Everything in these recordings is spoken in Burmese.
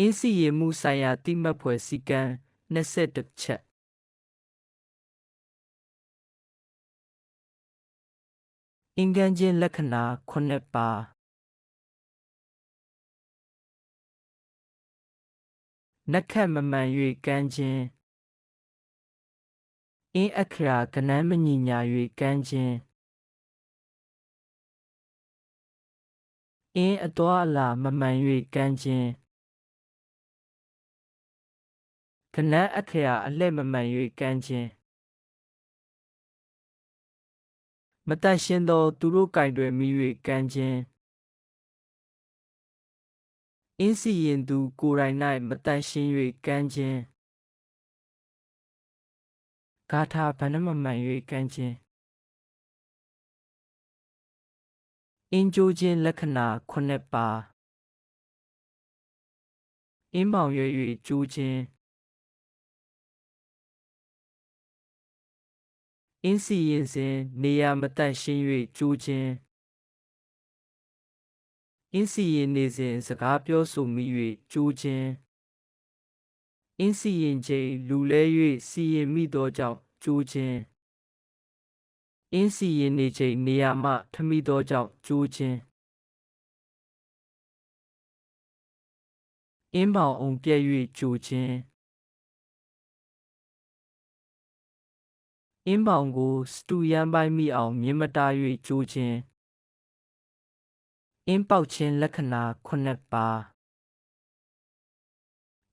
အင်းစီရင်မှုဆိုင်ရာတိမှတ်ဖွယ်စည်းကမ်း21ချက်အင်္ဂန်ချင်းလက္ခဏာ9ပါးနက္ခတ်မမှန်၍ကမ်းခြင်းအင်းအခရာကနန်းမညီညာ၍ကမ်းခြင်းအင်းအတော်အလာမမှန်၍ကမ်းခြင်း ကနန်းအခရာအလှဲ့မမှန်၍ကမ်းခြင်းမတတ်ရှင်းသောသူတို့ကင်တွင်မိ၍ကမ်းခြင်းအင်းစီရင်သူကိုယ်တိုင်၌မတန်ရှင်း၍ကမ်းခြင်းဂါထာဗန္ဓမမှန်၍ကမ်းခြင်းအင်းကြိုးခြင်းလက္ခဏာ9ပါးအင်းပေါင်ရွ၍ကြိုးခြင်း အင်းစီရင်စဉ်နေရာမတန့်ရှင်း၍ကြိုးခြင်းအင်းစီရင်နေစဉ်စကားပြောဆိုမိ၍ကြိုးခြင်းအင်းစီရင်ချိန်လူလဲ၍စီရင်မိသောကြောင့်ကြိုးခြင်းအင်းစီရင်နေချိန်နေရာမှထမိသောကြောင့်ကြိုးခြင်းအင်းပေါင်အောင်ပြည့်၍ကြိုးခြင်း အင်းပေါင်ကိုစတူရန်ပိုင်းမိအောင်မြင်မတာ၍ကြိုးခြင်းအင်းပေါက်ခြင်းလက္ခဏာ9ပါး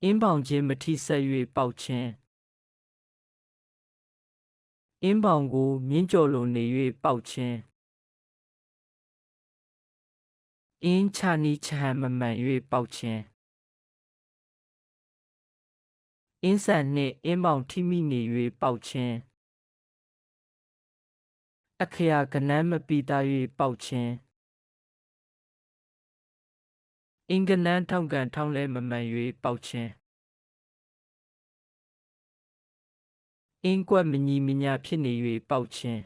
အင်းပေါင်ခြင်းမထိဆက်၍ပေါက်ခြင်းအင်းပေါင်ကိုမြင်းကြော်လိုနေ၍ပေါက်ခြင်းအင်းချနီချဟံမမှန်၍ပေါက်ခြင်းအင်းဆန်နှင့်အင်းပေါင်ထိမိနေ၍ပေါက်ခြင်း အခရာကနန်းမပီတာ၍ပေါက်ခြင်းအင်္ဂနန်းထောက်ကန်ထောင်းလဲမမှန်၍ပေါက်ခြင်းအင်းကွက်မညီမညာဖြစ်နေ၍ပေါက်ခြင်း